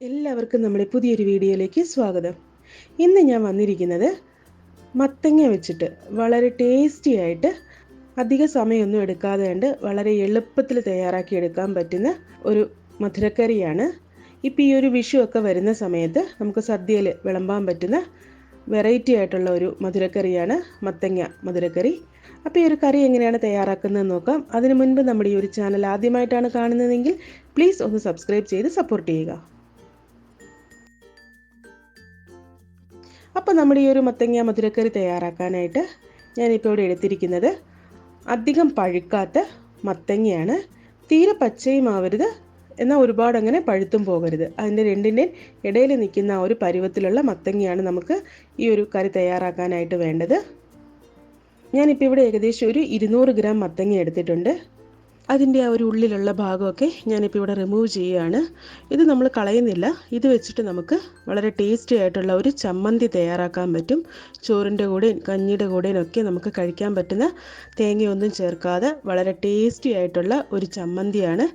എല്ലാവർക്കും നമ്മുടെ പുതിയൊരു വീഡിയോയിലേക്ക് സ്വാഗതം. ഇന്ന് ഞാൻ വന്നിരിക്കുന്നത് മത്തങ്ങ വെച്ചിട്ട് വളരെ ടേസ്റ്റി ആയിട്ട് അധിക സമയമൊന്നും എടുക്കാതെ കണ്ട് വളരെ എളുപ്പത്തിൽ തയ്യാറാക്കി എടുക്കാൻ പറ്റുന്ന ഒരു മധുരക്കറിയാണ്. ഇപ്പോൾ ഈ ഒരു വിഷു ഒക്കെ വരുന്ന സമയത്ത് നമുക്ക് സദ്യയിൽ വിളമ്പാൻ പറ്റുന്ന വെറൈറ്റി ആയിട്ടുള്ള ഒരു മധുരക്കറിയാണ് മത്തങ്ങ മധുരക്കറി. അപ്പോൾ ഈ ഒരു കറി എങ്ങനെയാണ് തയ്യാറാക്കുന്നത് നോക്കാം. അതിനു മുൻപ് നമ്മുടെ ഈ ഒരു ചാനൽ ആദ്യമായിട്ടാണ് കാണുന്നതെങ്കിൽ പ്ലീസ് ഒന്ന് സബ്സ്ക്രൈബ് ചെയ്ത് സപ്പോർട്ട് ചെയ്യുക. അപ്പോൾ നമ്മുടെ ഈ ഒരു മത്തങ്ങ മധുരക്കറി തയ്യാറാക്കാനായിട്ട് ഞാനിപ്പോൾ ഇവിടെ എടുത്തിരിക്കുന്നത് അധികം പഴുക്കാത്ത മത്തങ്ങയാണ്. തീരെ പച്ചയും ആവരുത്. എന്നാൽ ഒരുപാട് അങ്ങനെ പഴുത്തും പോകരുത്. അതിന്റെ രണ്ടിന്റെയും ഇടയിൽ നിൽക്കുന്ന ആ ഒരു പരുവത്തിലുള്ള മത്തങ്ങയാണ് നമുക്ക് ഈ ഒരു കറി തയ്യാറാക്കാനായിട്ട് വേണ്ടത്. ഞാനിപ്പോൾ ഇവിടെ ഏകദേശം ഒരു ഇരുന്നൂറ് ഗ്രാം മത്തങ്ങ എടുത്തിട്ടുണ്ട്. അതിന്റെ ആ ഒരു ഉള്ളിലുള്ള ഭാഗമൊക്കെ ഞാനിപ്പോൾ ഇവിടെ റിമൂവ് ചെയ്യുകയാണ്. ഇത് നമ്മൾ കളയുന്നില്ല. ഇത് വെച്ചിട്ട് നമുക്ക് വളരെ ടേസ്റ്റി ആയിട്ടുള്ള ഒരു ചമ്മന്തി തയ്യാറാക്കാൻ പറ്റും. ചോറിന്റെ കൂടെയും കഞ്ഞിയുടെ കൂടെയും ഒക്കെ നമുക്ക് കഴിക്കാൻ പറ്റുന്ന തേങ്ങയൊന്നും ചേർക്കാതെ വളരെ ടേസ്റ്റി ആയിട്ടുള്ള ഒരു ചമ്മന്തിയാണ്.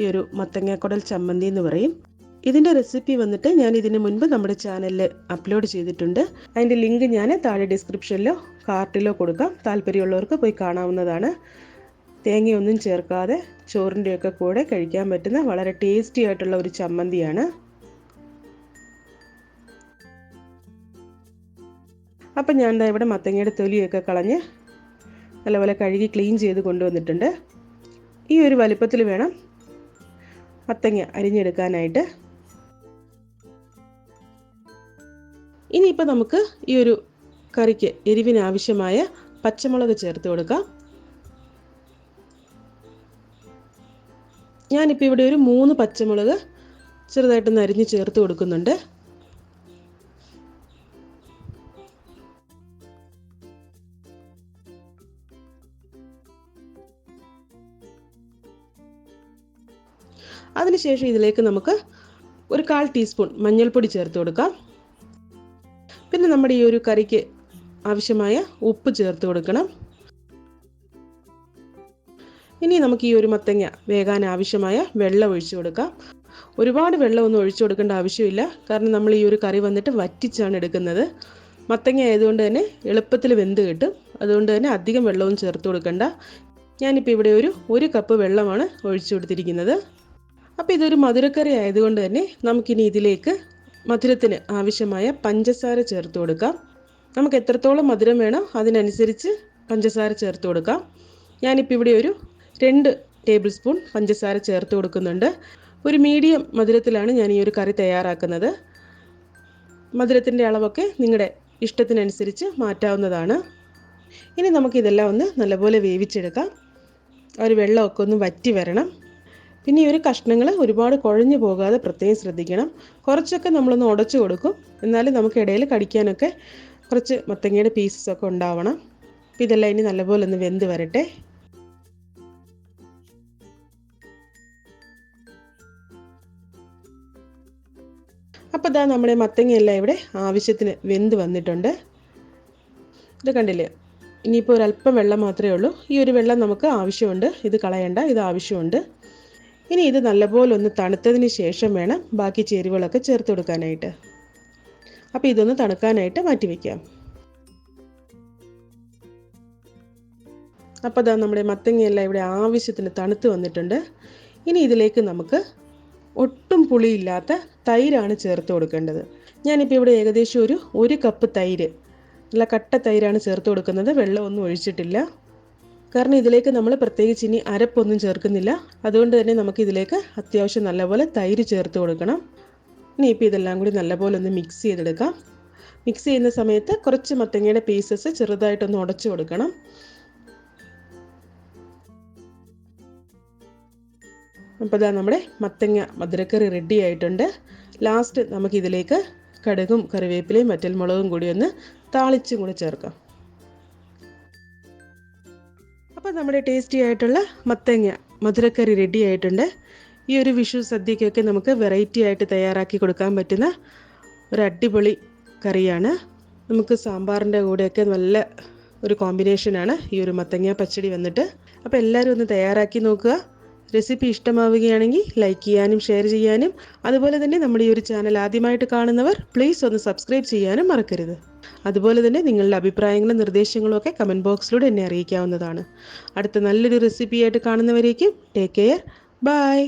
ഈ ഒരു മത്തങ്ങാക്കുടൽ ചമ്മന്തി എന്ന് പറയും. ഇതിന്റെ റെസിപ്പി വന്നിട്ട് ഞാൻ ഇതിന് മുൻപ് നമ്മുടെ ചാനലിൽ അപ്ലോഡ് ചെയ്തിട്ടുണ്ട്. അതിന്റെ ലിങ്ക് ഞാൻ താഴെ ഡിസ്ക്രിപ്ഷനിലോ കാർട്ടിലോ കൊടുക്കാം. താല്പര്യമുള്ളവർക്ക് പോയി കാണാവുന്നതാണ്. തേങ്ങയൊന്നും ചേർക്കാതെ ചോറിന്റെയൊക്കെ കൂടെ കഴിക്കാൻ പറ്റുന്ന വളരെ ടേസ്റ്റി ആയിട്ടുള്ള ഒരു ചമ്മന്തിയാണ്. അപ്പം ഞാൻ ദാ ഇവിടെ മത്തങ്ങയുടെ തൊലിയൊക്കെ കളഞ്ഞ് നല്ലപോലെ കഴുകി ക്ലീൻ ചെയ്ത് കൊണ്ടുവന്നിട്ടുണ്ട്. ഈ ഒരു വലിപ്പത്തിൽ വേണം മത്തങ്ങ അരിഞ്ഞെടുക്കാനായിട്ട്. ഇനിയിപ്പോൾ നമുക്ക് ഈ ഒരു കറിക്ക് എരിവിനാവശ്യമായ പച്ചമുളക് ചേർത്ത് കൊടുക്കാം. ഞാനിപ്പോൾ ഇവിടെ ഒരു മൂന്ന് പച്ചമുളക് ചെറുതായിട്ടൊന്ന് അരിഞ്ഞ് ചേർത്ത് കൊടുക്കുന്നുണ്ട്. അതിനുശേഷം ഇതിലേക്ക് നമുക്ക് ഒരു കാൽ ടീസ്പൂൺ മഞ്ഞൾപ്പൊടി ചേർത്ത് കൊടുക്കാം. പിന്നെ നമ്മുടെ ഈ ഒരു കറിക്ക് ആവശ്യമായ ഉപ്പ് ചേർത്ത് കൊടുക്കണം. ഇനി നമുക്ക് ഈ ഒരു മത്തങ്ങ വേകാൻ ആവശ്യമായ വെള്ളം ഒഴിച്ചു കൊടുക്കാം. ഒരുപാട് വെള്ളമൊന്നും ഒഴിച്ചു കൊടുക്കേണ്ട ആവശ്യമില്ല. കാരണം നമ്മൾ ഈ ഒരു കറി വന്നിട്ട് വറ്റിച്ചാണ് എടുക്കുന്നത്. മത്തങ്ങ ആയതുകൊണ്ട് തന്നെ എളുപ്പത്തിൽ വെന്ത് കിട്ടും. അതുകൊണ്ട് തന്നെ അധികം വെള്ളവും ചേർത്ത് കൊടുക്കണ്ട. ഞാനിപ്പോൾ ഇവിടെ ഒരു ഒരു കപ്പ് വെള്ളമാണ് ഒഴിച്ചു കൊടുത്തിരിക്കുന്നത്. അപ്പോൾ ഇതൊരു മധുരക്കറി ആയതുകൊണ്ട് തന്നെ നമുക്കിനി ഇതിലേക്ക് മധുരത്തിന് ആവശ്യമായ പഞ്ചസാര ചേർത്ത് കൊടുക്കാം. നമുക്ക് എത്രത്തോളം മധുരം വേണം അതിനനുസരിച്ച് പഞ്ചസാര ചേർത്ത് കൊടുക്കാം. ഞാനിപ്പോൾ ഇവിടെ ഒരു രണ്ട് ടേബിൾ സ്പൂൺ പഞ്ചസാര ചേർത്ത് കൊടുക്കുന്നുണ്ട്. ഒരു മീഡിയം മധുരത്തിലാണ് ഞാൻ ഈ ഒരു കറി തയ്യാറാക്കുന്നത്. മധുരത്തിന്റെ അളവൊക്കെ നിങ്ങളുടെ ഇഷ്ടത്തിനനുസരിച്ച് മാറ്റാവുന്നതാണ്. ഇനി നമുക്കിതെല്ലാം ഒന്ന് നല്ലപോലെ വേവിച്ചെടുക്കാം. ഒരു വെള്ളമൊക്കെ ഒന്ന് വറ്റി വരണം. പിന്നെ ഈ ഒരു കഷ്ണങ്ങൾ ഒരുപാട് കുഴഞ്ഞു പോകാതെ പ്രത്യേകം ശ്രദ്ധിക്കണം. കുറച്ചൊക്കെ നമ്മളൊന്ന് ഉടച്ചു കൊടുക്കും. എന്നാലും നമുക്ക് ഇടയിൽ കടിക്കാനൊക്കെ കുറച്ച് മത്തങ്ങയുടെ പീസസ് ഒക്കെ ഉണ്ടാവണം. ഇതെല്ലാം ഇനി നല്ലപോലെ ഒന്ന് വെന്ത് വരട്ടെ. അപ്പോൾ ഇതാ നമ്മുടെ മത്തങ്ങയെല്ലാം ഇവിടെ ആവശ്യത്തിന് വെന്ത് വന്നിട്ടുണ്ട്. ഇത് കണ്ടില്ലേ? ഇനിയിപ്പോൾ ഒരല്പം വെള്ളം മാത്രമേ ഉള്ളൂ. ഈ ഒരു വെള്ളം നമുക്ക് ആവശ്യമുണ്ട്. ഇത് കളയണ്ട ഇത് ആവശ്യമുണ്ട്. ഇനി ഇത് നല്ലപോലെ ഒന്ന് തണുത്തതിന് ശേഷം വേണം ബാക്കി ചേരുവകളൊക്കെ ചേർത്ത് കൊടുക്കാനായിട്ട്. അപ്പോൾ ഇതൊന്ന് തണുക്കാനായിട്ട് മാറ്റി വയ്ക്കാം അപ്പോൾ അതാ നമ്മുടെ മത്തങ്ങയെല്ലാം ഇവിടെ ആവശ്യത്തിന് തണുത്ത് വന്നിട്ടുണ്ട്. ഇനി ഇതിലേക്ക് നമുക്ക് ഒട്ടും പുളിയില്ലാത്ത തൈരാണ് ചേർത്ത് കൊടുക്കേണ്ടത്. ഞാനിപ്പോൾ ഇവിടെ ഏകദേശം ഒരു ഒരു കപ്പ് തൈര് നല്ല കട്ട തൈരാണ് ചേർത്ത് കൊടുക്കുന്നത്. വെള്ളമൊന്നും ഒഴിച്ചിട്ടില്ല. കാരണം ഇതിലേക്ക് നമ്മൾ പ്രത്യേകിച്ച് ഇനി അരപ്പൊന്നും ചേർക്കുന്നില്ല. അതുകൊണ്ട് തന്നെ നമുക്ക് ഇതിലേക്ക് അത്യാവശ്യം നല്ലപോലെ തൈര് ചേർത്ത് കൊടുക്കണം. ഇനി ഇപ്പോൾ ഇതെല്ലാം കൂടി നല്ലപോലെ ഒന്ന് മിക്സ് ചെയ്തെടുക്കാം. മിക്സ് ചെയ്യുന്ന സമയത്ത് കുറച്ച് മത്തങ്ങയുടെ പീസസ് ചെറുതായിട്ടൊന്ന് ഉടച്ചു കൊടുക്കണം. അപ്പോൾ ഇതാ നമ്മുടെ മത്തങ്ങ മധുരക്കറി റെഡി ആയിട്ടുണ്ട്. ലാസ്റ്റ് നമുക്കിതിലേക്ക് കടുകും കറിവേപ്പിലയും മറ്റൽമുളകും കൂടി ഒന്ന് താളിച്ചും കൂടി ചേർക്കാം. അപ്പോൾ നമ്മുടെ ടേസ്റ്റി ആയിട്ടുള്ള മത്തങ്ങ മധുരക്കറി റെഡി ആയിട്ടുണ്ട്. ഈ ഒരു വിഷു സദ്യക്കൊക്കെ നമുക്ക് വെറൈറ്റി ആയിട്ട് തയ്യാറാക്കി കൊടുക്കാൻ പറ്റുന്ന ഒരു അടിപൊളി കറിയാണ്. നമുക്ക് സാമ്പാറിന്റെ കൂടെയൊക്കെ നല്ല ഒരു കോമ്പിനേഷനാണ് ഈ ഒരു മത്തങ്ങ പച്ചടി വന്നിട്ട്. അപ്പോൾ എല്ലാവരും ഒന്ന് തയ്യാറാക്കി നോക്കുക. റെസിപ്പി ഇഷ്ടമാവുകയാണെങ്കിൽ ലൈക്ക് ചെയ്യാനും ഷെയർ ചെയ്യാനും അതുപോലെ തന്നെ നമ്മുടെ ഈ ഒരു ചാനൽ ആദ്യമായിട്ട് കാണുന്നവർ പ്ലീസ് ഒന്ന് സബ്സ്ക്രൈബ് ചെയ്യാനും മറക്കരുത്. അതുപോലെ തന്നെ നിങ്ങളുടെ അഭിപ്രായങ്ങളും നിർദ്ദേശങ്ങളും ഒക്കെ കമന്റ് ബോക്സിലൂടെ എന്നെ അറിയിക്കാവുന്നതാണ്. അടുത്ത നല്ലൊരു റെസിപ്പിയായിട്ട് കാണുന്നവരേക്കും ടേക്ക് കെയർ ബൈ